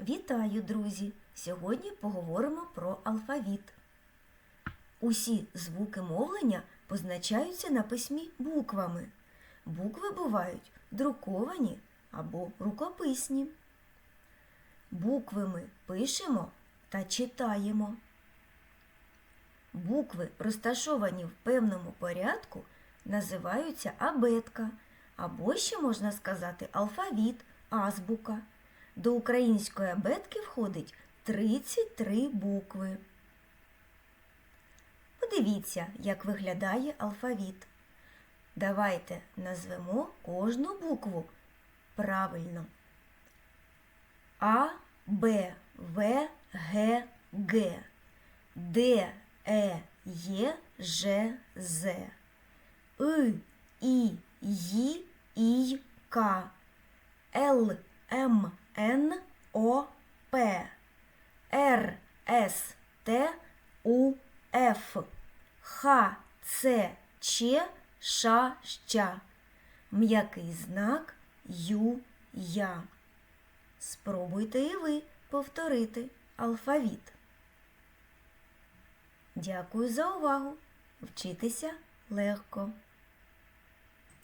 Вітаю, друзі! Сьогодні поговоримо про алфавіт. Усі звуки мовлення позначаються на письмі буквами. Букви бувають друковані або рукописні. Букви ми пишемо та читаємо. Букви, розташовані в певному порядку, називаються абетка, або ще можна сказати алфавіт, азбука. До української абетки входить 33 букви. Подивіться, як виглядає алфавіт. Давайте назвемо кожну букву правильно. А, Б, В, Г, Г, Д, Е, Є, Ж, З, И, І, Й, І, К, Л, М, Н, О, П, Р, С, Т, У, Ф, Х, Ц, Ч, Ш, Щ. М'який знак Ю, Я. Спробуйте і ви повторити алфавіт. Дякую за увагу. Вчитися легко.